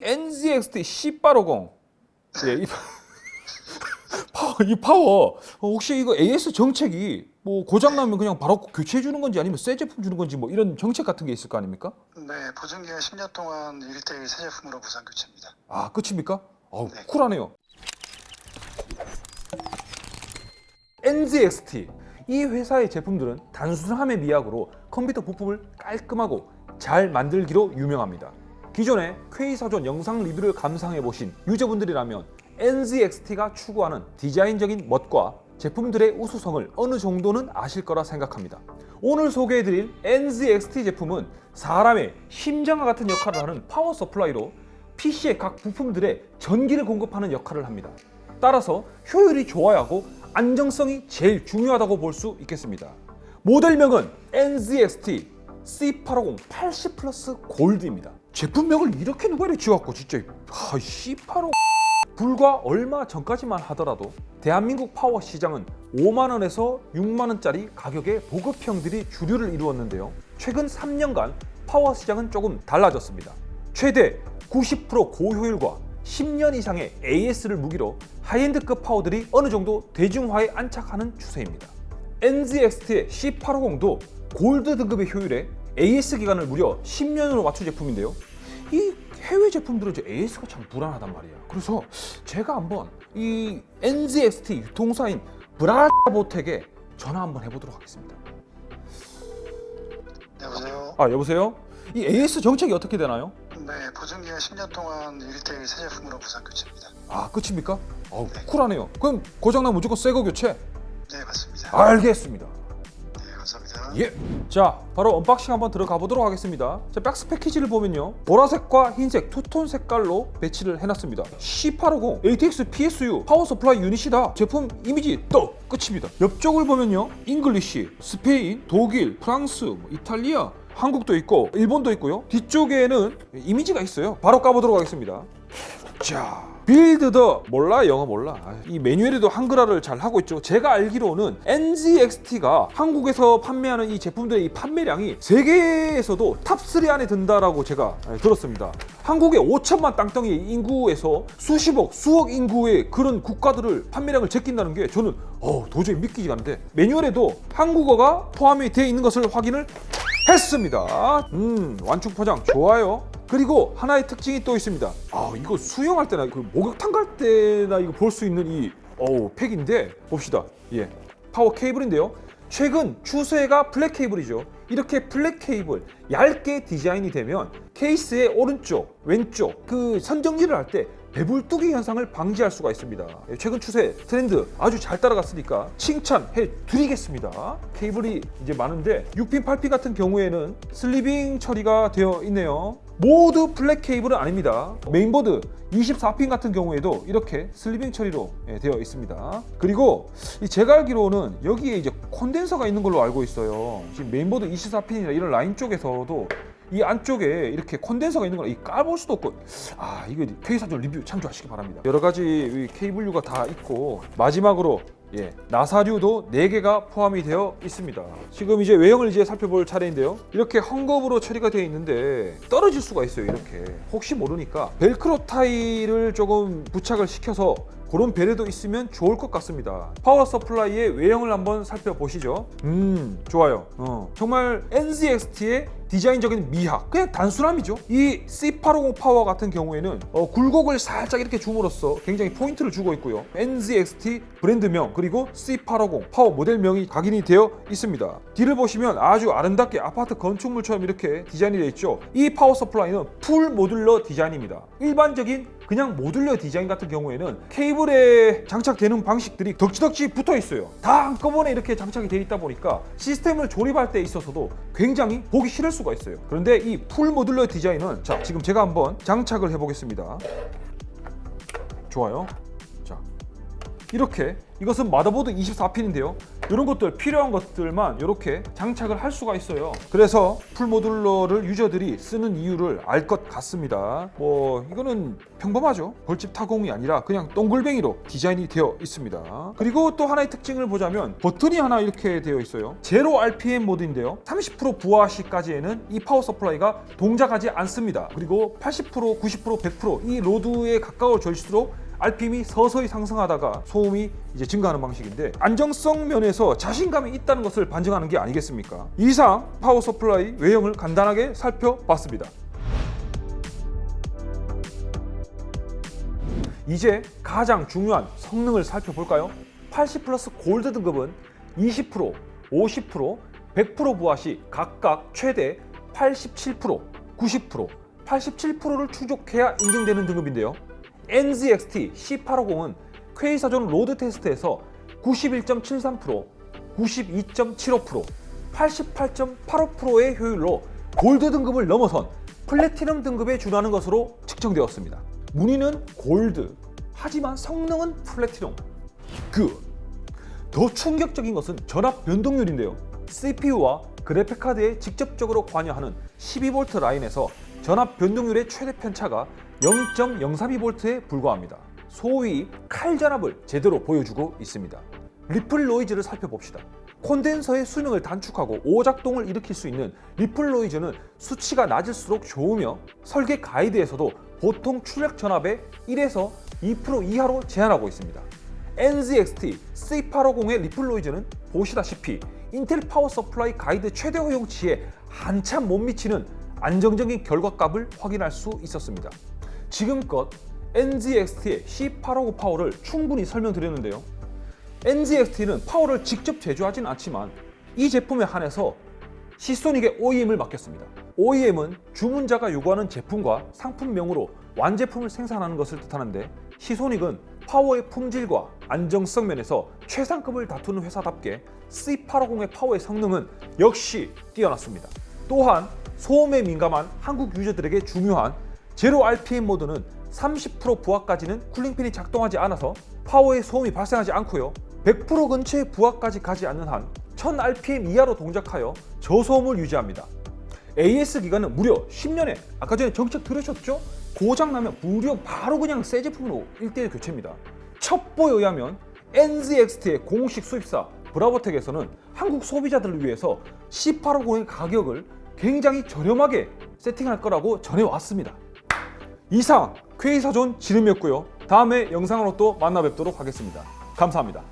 NZXT C850. 예, 이, 파워, 이 파워 어, 혹시 이거 AS 정책이 뭐 고장 나면 그냥 바로 교체해 주는 건지 아니면 새 제품 주는 건지 뭐 이런 정책 같은 게 있을 거 아닙니까? 네, 보증 기간 10년 동안 1대1 새 제품으로 무상 교체입니다. 아 끝입니까? 아우 네. 쿨하네요. NZXT 이 회사의 제품들은 단순함의 미학으로 컴퓨터 부품을 깔끔하고 잘 만들기로 유명합니다. 기존에 퀘이사전 영상 리뷰를 감상해 보신 유저분들이라면 NZXT가 추구하는 디자인적인 멋과 제품들의 우수성을 어느 정도는 아실 거라 생각합니다. 오늘 소개해드릴 NZXT 제품은 사람의 심장과 같은 역할을 하는 파워 서플라이로 PC의 각 부품들에 전기를 공급하는 역할을 합니다. 따라서 효율이 좋아야 하고 안정성이 제일 중요하다고 볼 수 있겠습니다. 모델명은 NZXT C850 80 플러스 골드입니다. 제품명을 이렇게 누가 이렇게 지어갖고 진짜 아, C850 불과 얼마 전까지만 하더라도 대한민국 파워 시장은 5만 원에서 6만 원짜리 가격의 보급형들이 주류를 이루었는데요. 최근 3년간 파워 시장은 조금 달라졌습니다. 최대 90% 고효율과 10년 이상의 AS를 무기로 하이엔드급 파워들이 어느 정도 대중화에 안착하는 추세입니다. NZXT의 C850도 골드 등급의 효율에 AS 기간을 무려 10년으로 맞춘 제품인데요. 이 해외 제품들은 이제 AS가 참 불안하단 말이에요. 그래서 제가 한번 이 NZXT 유통사인 브라보텍에 전화 한번 해보도록 하겠습니다. 네, 여보세요? 아 여보세요? 이 AS 정책이 어떻게 되나요? 네, 보증기간 10년 동안 1대1 새 제품으로 무상 교체입니다. 아 끝입니까? 아우 쿨하네요. 그럼 고장나면 무조건 새 거 교체? 네, 맞습니다. 알겠습니다. 예. 자, 바로 언박싱 한번 들어가 보도록 하겠습니다. 자, 박스 패키지를 보면요. 보라색과 흰색 투톤 색깔로 배치를 해놨습니다. C850 ATX PSU 파워 서플라이 유닛이다. 제품 이미지 또 끝입니다. 옆쪽을 보면요. 잉글리시, 스페인, 독일, 프랑스, 뭐 이탈리아, 한국도 있고 일본도 있고요. 뒤쪽에는 이미지가 있어요. 바로 까보도록 하겠습니다. 자, 빌드 더 몰라 영어 몰라. 아, 이 매뉴얼에도 한글화를 잘 하고 있죠. 제가 알기로는 NZXT가 한국에서 판매하는 이 제품들의 이 판매량이 세계에서도 탑3 안에 든다라고 제가 아, 들었습니다. 한국의 5천만 땅덩이 인구에서 수십억, 수억 인구의 그런 국가들을 판매량을 제낀다는 게 저는 어, 도저히 믿기지가 않는데 매뉴얼에도 한국어가 포함이 되어 있는 것을 확인을 했습니다. 음, 완충 포장 좋아요. 그리고 하나의 특징이 또 있습니다. 아, 이거 수영할 때나 그 목욕탕 갈 때나 이거 볼 수 있는 이 어우, 팩인데 봅시다. 예. 파워 케이블인데요. 최근 추세가 블랙 케이블이죠. 이렇게 블랙 케이블 얇게 디자인이 되면 케이스의 오른쪽, 왼쪽 그 선정리를 할 때 배불뚝이 현상을 방지할 수가 있습니다. 예, 최근 추세 트렌드 아주 잘 따라갔으니까 칭찬해 드리겠습니다. 케이블이 이제 많은데 6핀, 8핀 같은 경우에는 슬리빙 처리가 되어 있네요. 모두 블랙 케이블은 아닙니다. 메인보드 24핀 같은 경우에도 이렇게 슬리빙 처리로 예, 되어 있습니다. 그리고 이 제가 알기로는 여기에 이제 콘덴서가 있는 걸로 알고 있어요. 지금 메인보드 24핀이나 이런 라인 쪽에서도 이 안쪽에 이렇게 콘덴서가 있는 걸 까볼 수도 없고 아 이거 K사전 리뷰 참조하시기 바랍니다. 여러 가지 이 케이블류가 다 있고 마지막으로 예, 나사류도 4개가 포함이 되어 있습니다. 지금 이제 외형을 이제 살펴볼 차례인데요. 이렇게 헝겊으로 처리가 되어 있는데 떨어질 수가 있어요. 이렇게 혹시 모르니까 벨크로 타일을 조금 부착을 시켜서 그런 배려도 있으면 좋을 것 같습니다. 파워 서플라이의 외형을 한번 살펴보시죠. 음, 좋아요. 어, 정말 NZXT의 디자인적인 미학, 그냥 단순함이죠. 이 C850 파워 같은 경우에는 어, 굴곡을 살짝 이렇게 줌으로써 굉장히 포인트를 주고 있고요. NZXT 브랜드명 그리고 C850 파워 모델명이 각인이 되어 있습니다. 뒤를 보시면 아주 아름답게 아파트 건축물처럼 이렇게 디자인이 되어 있죠. 이 파워 서플라이는 풀 모듈러 디자인입니다. 일반적인 그냥 모듈러 디자인 같은 경우에는 케이블에 장착되는 방식들이 덕지덕지 붙어 있어요. 다 한꺼번에 이렇게 장착이 되어 있다 보니까 시스템을 조립할 때 있어서도 굉장히 보기 싫을 수가 있어요. 그런데 이 풀 모듈러 디자인은 자 지금 제가 한번 장착을 해보겠습니다. 좋아요. 자 이렇게 이것은 마더보드 24핀인데요. 이런 것들 필요한 것들만 이렇게 장착을 할 수가 있어요. 그래서 풀 모듈러를 유저들이 쓰는 이유를 알 것 같습니다. 뭐 이거는 평범하죠. 벌집 타공이 아니라 그냥 동글뱅이로 디자인이 되어 있습니다. 그리고 또 하나의 특징을 보자면 버튼이 하나 이렇게 되어 있어요. 제로 RPM 모드인데요. 30% 부하 시까지에는 이 파워 서플라이가 동작하지 않습니다. 그리고 80%, 90%, 100%이 로드에 가까워 질수록 RPM이 서서히 상승하다가 소음이 이제 증가하는 방식인데 안정성 면에서 자신감이 있다는 것을 반증하는 게 아니겠습니까? 이상 파워 서플라이 외형을 간단하게 살펴봤습니다. 이제 가장 중요한 성능을 살펴볼까요? 80 플러스 골드 등급은 20%, 50%, 100% 부하 시 각각 최대 87%, 90%, 87%를 충족해야 인증되는 등급인데요. NZXT C850은 퀘이사존 로드 테스트에서 91.73%, 92.75%, 88.85%의 효율로 골드 등급을 넘어선 플래티넘 등급에 준하는 것으로 측정되었습니다. 문의는 골드, 하지만 성능은 플래티넘. 그. 더 충격적인 것은 전압 변동률인데요. CPU와 그래픽 카드에 직접적으로 관여하는 12V 라인에서 전압 변동률의 최대 편차가 0.032V에 불과합니다. 소위 칼 전압을 제대로 보여주고 있습니다. 리플 노이즈를 살펴봅시다. 콘덴서의 수명을 단축하고 오작동을 일으킬 수 있는 리플 노이즈는 수치가 낮을수록 좋으며 설계 가이드에서도 보통 출력 전압의 1에서 2% 이하로 제한하고 있습니다. NZXT C850의 리플 노이즈는 보시다시피 인텔 파워 서플라이 가이드 최대 허용치에 한참 못 미치는 안정적인 결과값을 확인할 수 있었습니다. 지금껏 NZXT의 C850 파워를 충분히 설명드렸는데요. NZXT는 파워를 직접 제조하진 않지만 이 제품에 한해서 시소닉의 OEM을 맡겼습니다. OEM은 주문자가 요구하는 제품과 상품명으로 완제품을 생산하는 것을 뜻하는데 시소닉은 파워의 품질과 안정성 면에서 최상급을 다투는 회사답게 C850의 파워의 성능은 역시 뛰어났습니다. 또한 소음에 민감한 한국 유저들에게 중요한 제로 RPM 모드는 30% 부하까지는 쿨링핀이 작동하지 않아서 파워의 소음이 발생하지 않고요. 100% 근처의 부하까지 가지 않는 한 1000rpm 이하로 동작하여 저소음을 유지합니다. AS 기간은 무려 10년에 아까 전에 정책 들으셨죠? 고장 나면 무려 바로 그냥 새 제품으로 1대1 교체입니다. 첩보에 의하면 NZXT의 공식 수입사 브라보텍에서는 한국 소비자들을 위해서 C850의 가격을 굉장히 저렴하게 세팅할 거라고 전해왔습니다. 이상 퀘이사존 지름이었고요. 다음에 영상으로 또 만나 뵙도록 하겠습니다. 감사합니다.